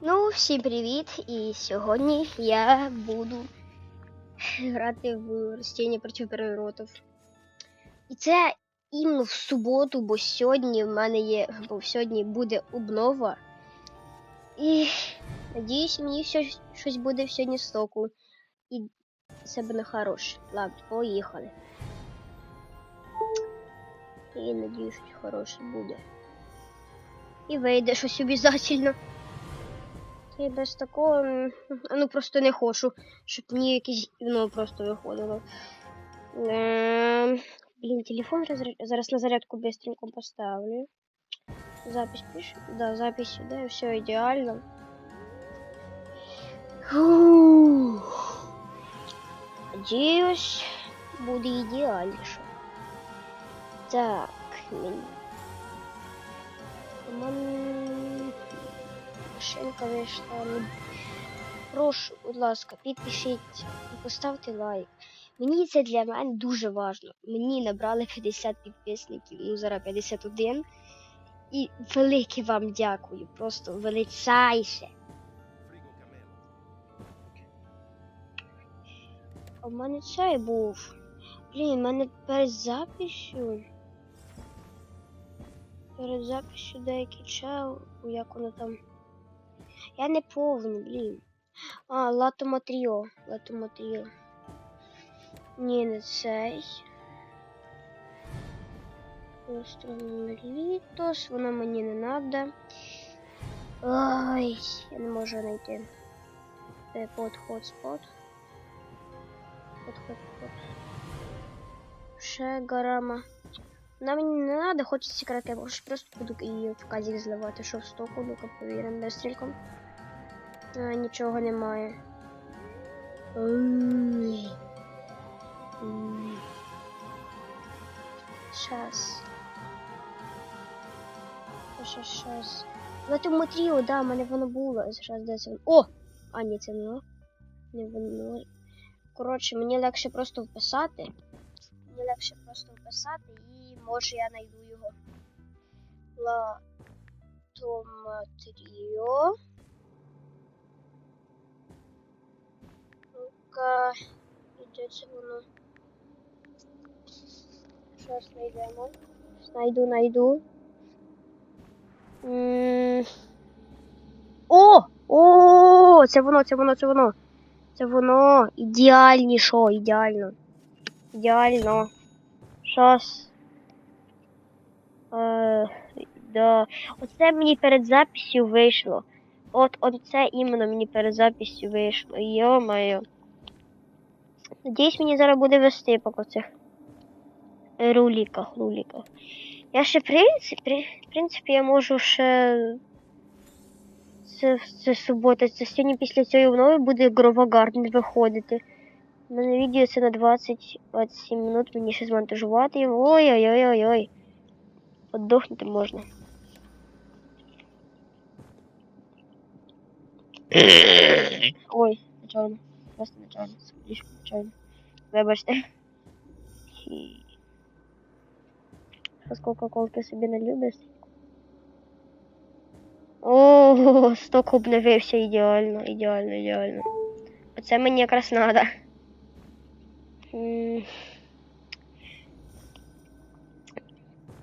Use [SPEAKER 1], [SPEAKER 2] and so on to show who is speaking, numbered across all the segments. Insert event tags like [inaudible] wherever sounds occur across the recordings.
[SPEAKER 1] Ну, всім привіт! І сьогодні я буду грати в ростіння проти переворотів. І це іменно в суботу, бо сьогодні в мене є, бо сьогодні буде обнова. І надіюсь, мені щось, щось буде сьогодні з току. І це буде хороше. Ладно, поїхали. І надіюсь, щось хороше буде. І вийде щось обов'язково. [laughs] Я без такого м, ну просто не хочу, щоб мені якесь гівно просто виходило. Ем, Блін, телефон розря- зараз на зарядку быстренько поставлю. Запись пише? Да, запись сюди, все ідеально. Фух. Надіюсь, буде ідеальніше. Так, мені. Машинка вийшла. Прошу, будь ласка, підпишіть і поставте лайк. Мені це для мене дуже важливо. Мені набрали 50 підписників, ну зараз 51. І велике вам дякую. Просто величайше. А в мене цей був. Блін, в мене перед записью. Перед записью деякий чел, як воно там. Я не повний, блін. А, латоматріо. Латоматріо. Ні, не цей. Літос, воно мені не надо. Ой, я не можу знайти. Де под хотспот. Под хотспот. Ще гарама. Вона мені не надо, хочеться секрети, ж просто буду її в казік зливати, що в стоку, ну-ка повіримо быстренько. А, нічого немає. Щас. Щас, щас. Летимо тріо, да, в мене воно було. Зараз де це воно. О! А, ні, це воно. Не воно. Коротше, мені легше просто вписати. Мені легше просто вписати і може я знайду його. Латоматріо. Ну-ка, де це воно? Зараз знайдемо. Знайду, знайду. М. О! О! Це воно, це воно, це воно. Це воно. Ідеальніше, ідеально. Ідеально. Щас. Е, да. Оце мені перед записью вийшло. От, от це іменно мені перед записью вийшло. Йо-моє. Надіюсь, мені зараз буде вести по цих руліках, руліках. Я ще в принципі, в принципі, я можу ще. Це, це субота, це сьогодні після цієї обнови буде Грова Гарден виходити. У мене відео це на 20-27 минут, мені ще змонтажувати його. Ой-ой-ой-ой-ой. Отдохнути можна. Ой, нечайно. Просто нечайно. Слишком нечайно. Вибачте. Зараз Кока-колки собі налью быстренько. О, сток обновився ідеально, ідеально, ідеально. Оце мені якраз надо. У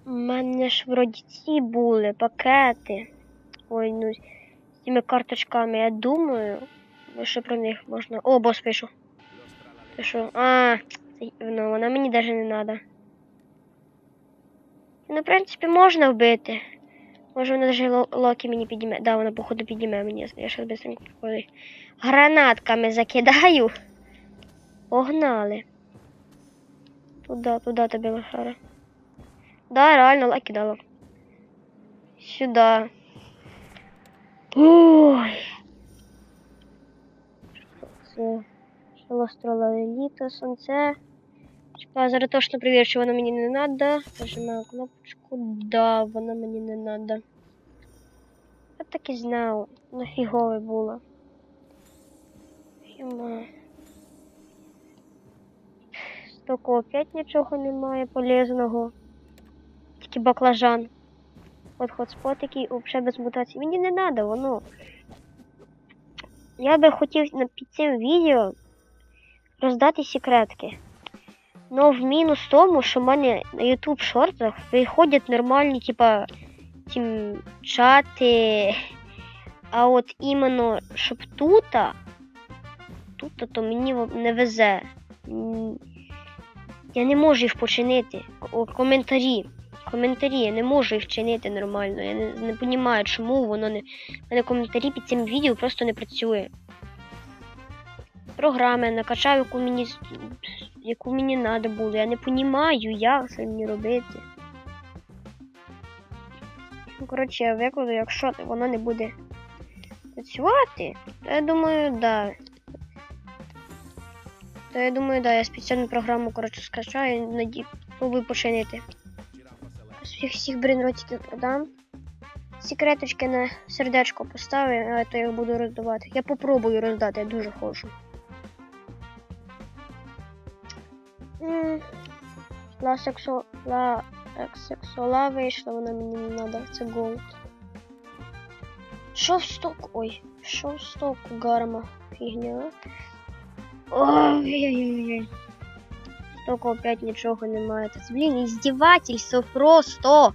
[SPEAKER 1] мене ж вроді ці були пакети. Ой, ну з цими карточками, я думаю, що про них можна. О, бос пишу. Пишу. А, ну вона мені навіть не треба. Ну, в принципі, можна вбити. Може вона навіть ло- локі мені підійме. Да, вона походу підійме мені. Я зараз быстренько походу. Гранатками закидаю. Погнали. Туда, туда тобі лошара. Да, реально лаки дала. Сюда. Ой. Це шалострола еліта, сонце. Чекаю, зараз точно перевірю, що воно мені не надо. Нажимаю кнопочку. Да, воно мені не надо. Я так і знав. Нафігове було. Хіма. Стоку опять нічого немає полезного. Тільки баклажан. От хотспот який взагалі без мутацій. Мені не надо, воно. Я би хотів під цим відео роздати секретки. Но в мінус тому, що в мене на YouTube шортах виходять нормальні, типа, тім, чати. А от іменно, щоб тута, тута, то мені не везе. Я не можу їх починити. Коментарі. Коментарі, я не можу їх чинити нормально. Я не, не розумію, чому воно не. У мене коментарі під цим відео просто не працює. Програми накачав, яку мені яку мені треба було. Я не розумію, як це мені робити. Ну, коротше, я викладу, якщо воно не буде працювати, то я думаю, да. То я думаю, да, я спеціальну програму, коротше, скачаю наді... спробую починити. Всіх всіх брейнротиків продам. Секреточки на сердечко поставив, а то я їх буду роздавати. Я попробую роздати, я дуже хочу. М, Ла сексу... Ла вийшла, вона мені не треба, це голд. Стоку? Ой, стоку гарма фігня. Ой-ой-ой. Стоку опять нічого немає. Це, блін, іздівательство просто.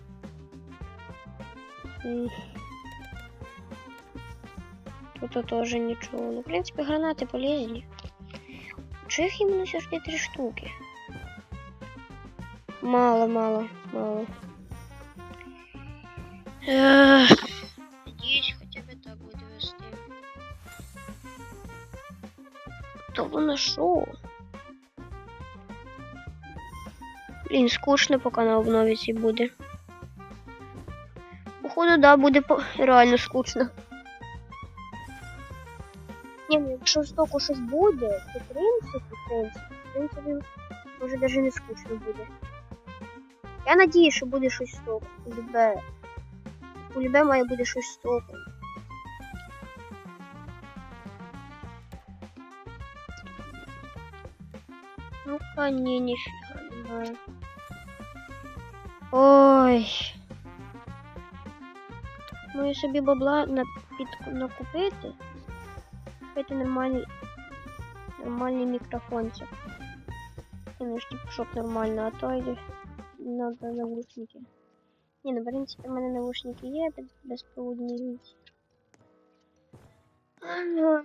[SPEAKER 1] М. Тут теж нічого. Ну, в принципі, гранати полезні. Чого їх іменно завжди три штуки? Мало, мало, мало. Ех, Надіюсь, хоча б так буде вести. То воно що? Блін, скучно, поки на обновіці буде. Походу, да, буде по... реально скучно. Ні, ну якщо стоку щось буде, то в принципі, в принципі, в принципі, може навіть не скучно буде. Я надію, що буде щось стоку. У любе. У любе має бути щось стоку. Ну-ка, ні, ніфіга немає. Ой. Маю собі бабла на, під, накупити. Купити нормальний, нормальний мікрофончик. Ну, ж типу, щоб нормально, а то йде надо наушники. Ні, ну, в принципі, в мене наушники є без, безпроводні. Ой, ну,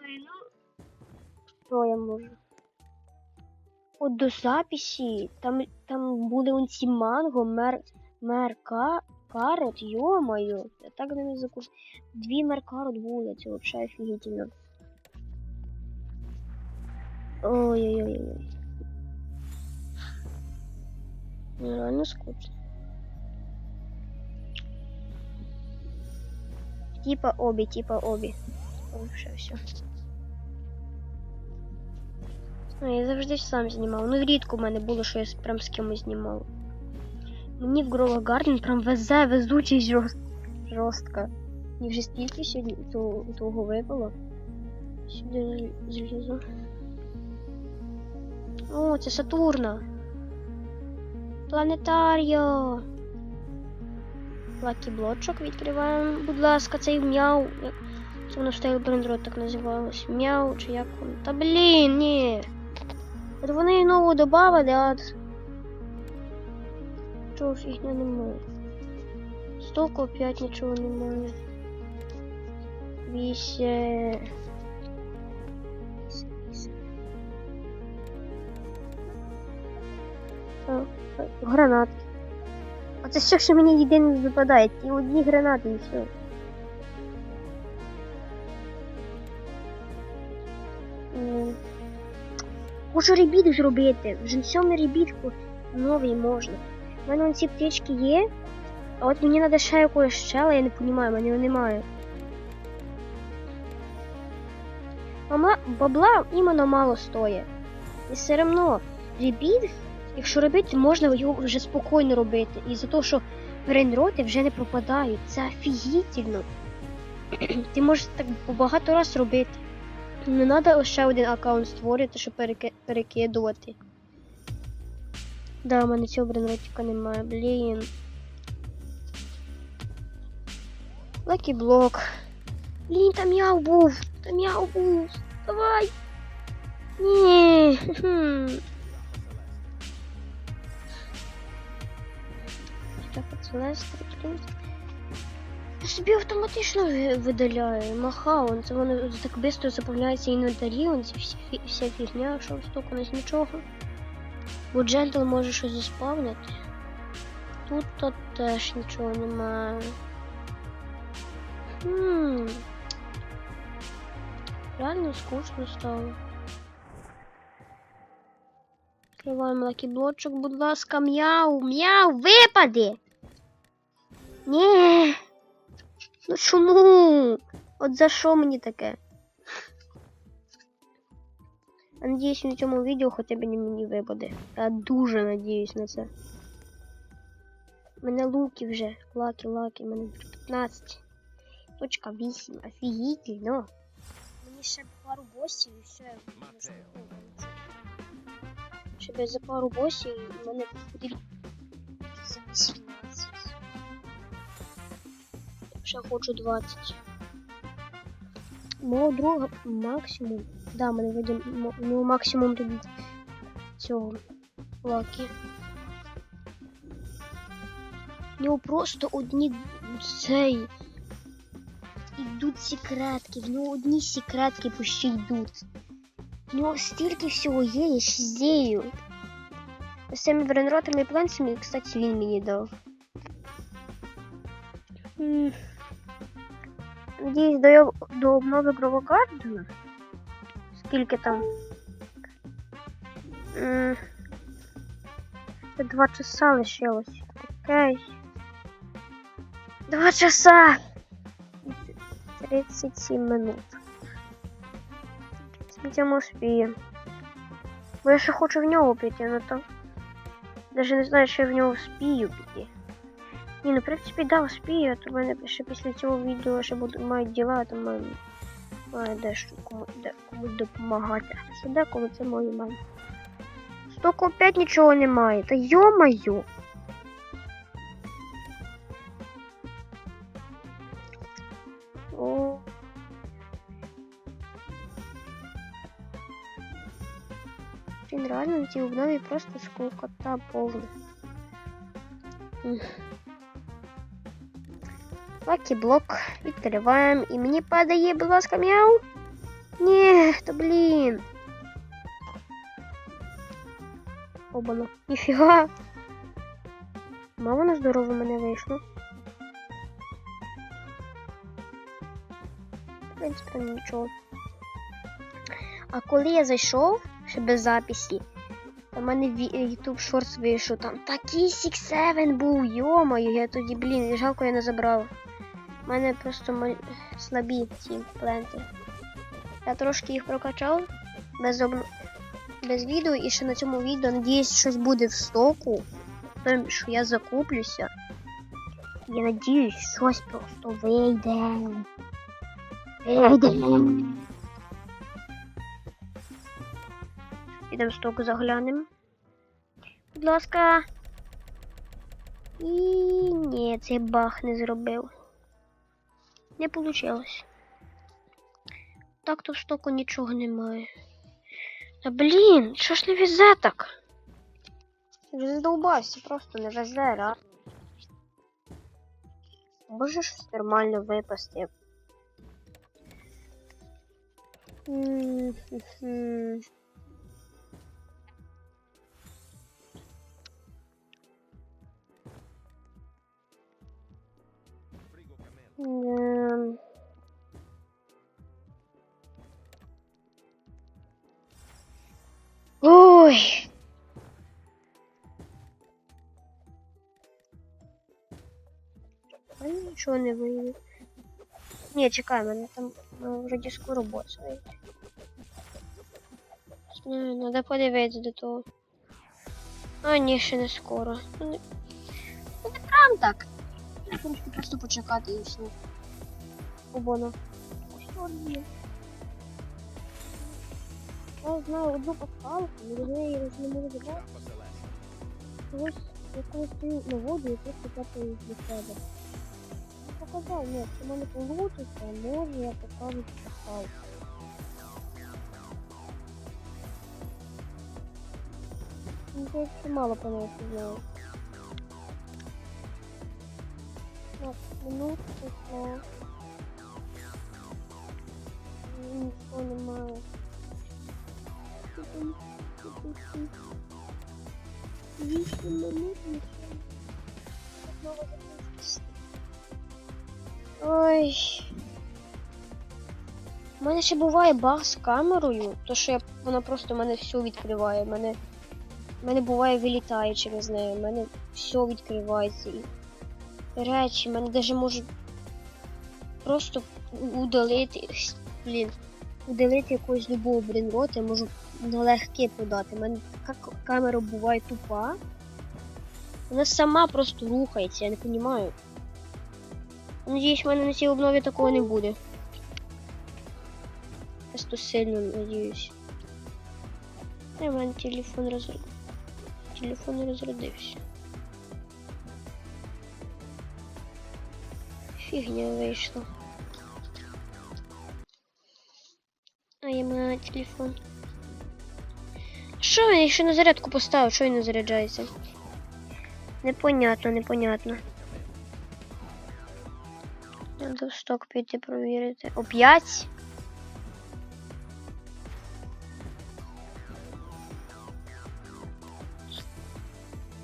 [SPEAKER 1] що я можу? От до записі, там, там були он ці манго, мер, мерка, карот, йо-моє, я так не закуш. Дві меркарот були, це взагалі офігительно. Ой-ой-ой. Реально скучно. Типа обі, типа. Ой, все, все. Ну, я завжди сам знімав. Ну, рідко в мене було, що я прям з кимось знімав. Мені в Grove Garden прям везе, везучий жорст... жорстка. Мені вже стільки сьогодні того, того випало. Сюди залізу. О, це Сатурна. Планетаріо. Лакі блочок відкриваємо. Будь ласка, цей м'яу. Це воно стоїть брендрот так називалось. М'яу чи як воно. Та блін, ні. От вони нову добавили, а от... Чого фігня немає. Стоку опять нічого немає. Вісе. Гранат. Оце все, що мені єдине випадає. Ті одні гранати і все. Можу ребіт зробити. Вже сьомий ребіт новий можна. У мене вон ці птички є. А от мені треба ще якогось щела, я не розумію, мене його немає. Мама, бабла іменно мало стоїть. І все одно ребіт, якщо робити, можна його вже спокійно робити. І за те, що брейнроти вже не пропадають. Це офігітельно. [clears throat] Ти можеш так багато раз робити. Не треба ще один аккаунт створити, щоб переки... перекидувати. Да, у мене цього брейнротика немає, блін. Лакі блок. Блін, там я був. Кам'яу буст. Давай. Ні. хм. Так, Целестри, собі автоматично ви- видаляю. Махаун, це воно так швидко заповняється інвентарі, он ці всі, вся фігня, що у нас нічого. Бо Джентл може щось заспавнити. Тут то теж нічого немає. Хм. Реально скучно стало. Відкриваємо лакіблочок, будь ласка, м'яу, м'яу, випади! Ні. Ну чому? От за що мені таке? Я надіюсь, на цьому відео хоча б не мені випаде. Я дуже надіюсь на це. У мене луки вже. Лаки, лаки, у мене 15. Точка 8. Офігітельно. Мені ще пару босів і все. я за пару босів у мене буде Ще хочу 20. Мого друга максимум. Да, мене видим, у нього максимум тоді цього лаки. У нього просто одні цей. Ідуть секретки, в нього одні секретки почти йдуть. В нього стільки всього є, я шіздею. З цими бренротами і пленцями, кстати, він мені дав. Надіюсь, до, до обнови Гровогардена. Скільки там? Два часа лишилось. Окей. Два часа! 37 минут. Йдемо успіємо. Бо я ще хочу в нього піти, ну то. Даже не знаю, що я в нього вспію піти. Ні, ну в принципі, да, успію, а то в мене ще після цього відео ще буду мають діла, то маю, маю дещо кому, де, комусь допомагати. Що деколи це мої мамі. Стоку опять нічого немає, та йо-моє! О. Блін, реально ці обнови просто скукота повна. М. Лакі блок відкриваємо і мені падає, будь ласка, мяу. Ні, то блін. Обано. Ніфіга. Мало на здорово мене вийшло. В принципі, нічого. А коли я зайшов, ще без записі, у мене YouTube Shorts вийшов, там такий 6-7 був, йомаю, я тоді, блін, жалко я не забрав. У мене просто мал- слабі ці пленти. Я трошки їх прокачав без, обн... без відео і ще на цьому відео, надіюсь, щось буде в стоку. Тим, що я закуплюся. Я надіюсь, щось просто вийде. Вийде. Підемо сток заглянемо. Будь ласка. І ні, цей бах не зробив. Не вийшло. Так то в стоку нічого немає. Та блін, що ж не везе так? Вже задовбався, просто не везе, раз. Може нормально випасти. М-м-м. Ой. А нічого не вийде. Ні, чекай, мене там ну, вроді скоро бос вийде. Не, Надо подивитися до того. А, ні, ще не скоро. Ну, не, ну, не прям так. Я хочу просто почекати і все. Обоно. Що є? Я знаю одну пасхалку, але до неї я не можу забрати. Когось, я коли стою на воду, я просто капаю для себе. Ну, сказав, ні, це в мене вийде, може я покажу поставити. Ну, це ще мало по неї знаю. Минутку, так. Нічого немає. Вісім минут, нічого. Ой. У мене ще буває баг з камерою, то що я, вона просто мене все відкриває. Мене, мене буває вилітає через неї, мене все відкривається. Речі, мене навіть можуть просто у- удалити. Блін, удалити якогось любого брейнрота, я можу налегке подати. У мене така камера буває тупа. Вона сама просто рухається, я не розумію. Надіюсь, в мене на цій обнові такого не буде. Просто сильно надіюсь. В мене телефон розряд... Телефон розрядився. Фігня вийшла. А я маю телефон. Що я ще на зарядку поставив? Що він не заряджається? Непонятно, непонятно. Надо в сток піти провірити. О 5?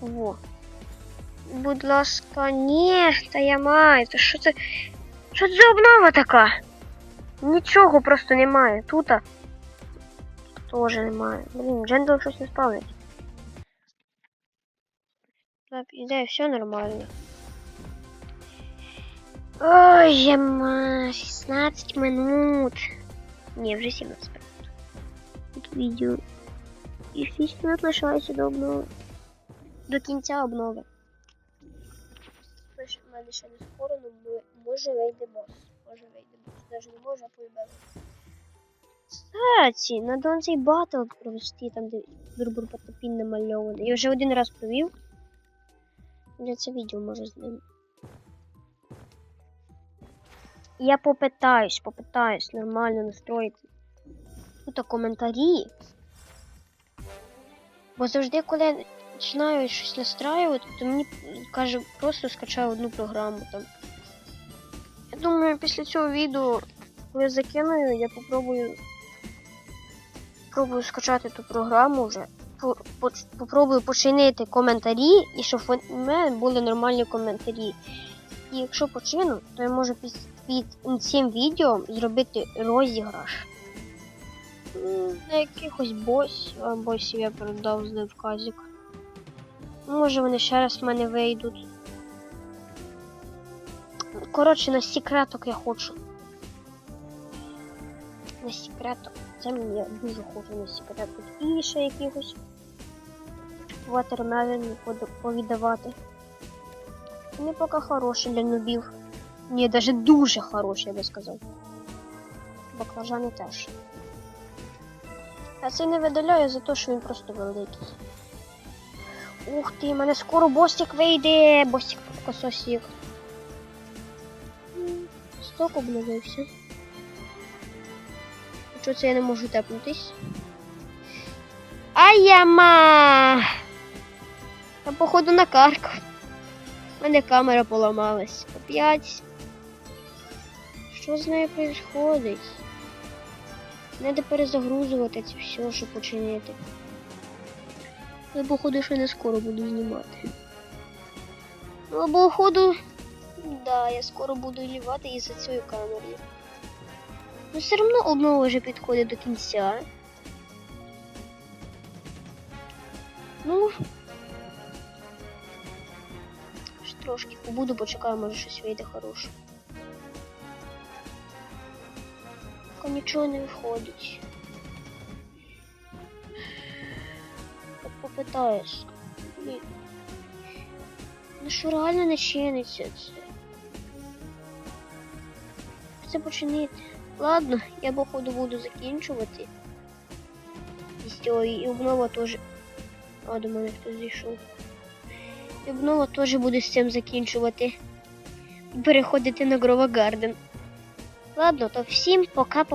[SPEAKER 1] Во. Будь ласка, ні, та я маю. Та що це? Що це за обнова така? Нічого просто немає. Тут теж немає. Блін, Джендал щось не спавнить. Так, іде, все нормально. Ой, я ма, 16 минут. Не, вже 17 минут. Відео. І 6 минут лишається до обнови. До кінця обнови. Ще не скоро, але може вийде бос. Може вийде. Навіть не може, а полюбив. Кстати, надо цей батл провести, там, де Бурбур Потапін намальований. Я вже один раз провів. Для це відео може з ним. Я попитаюсь, попитаюсь нормально настроїти. Тут коментарі. Бо завжди, коли я починаю щось настраювати, то мені каже, просто скачай одну програму там. Я думаю, після цього відео, коли я закину, я попробую. Попробую скачати ту програму вже. По- по- Попробую починити коментарі і щоб в мене були нормальні коментарі. І якщо почину, то я можу під, під цим відео зробити розіграш. На якихось босів, а босів я передав з в казік. Може вони ще раз в мене вийдуть. Коротше, на секреток я хочу. На секреток. Це мені дуже хочу на секреток. І ще якихось ватермелені повідавати. Вони поки хороші для нубів. Ні, навіть дуже хороші, я би сказав. Баклажани теж. А це не видаляю за те, що він просто великий. Ух ти, мене скоро бостик вийде! Бостик кососік. Сток обновився. Чого це я не можу тепнутись? Ай-яма! Я походу на карку. У мене камера поламалась. Опять. Що з нею происходить? Треба перезагрузувати це все, щоб починити. Я походу ще не скоро буду знімати. Ну, походу. Да, я скоро буду лівати із-за цієї камери. Ну все одно обнова вже підходить до кінця. Ну. Ще трошки побуду, почекаю, може щось вийде хороше. Нічого не виходить. Попитаюсь. Блін. Ну що реально не чиниться це? Це починити. Ладно, я походу буду закінчувати. І з цього, і обнова теж. А, до мене хтось зійшов. І обнова теж буде з цим закінчувати. переходити на Грова Гарден. Ладно, то всім пока-пока.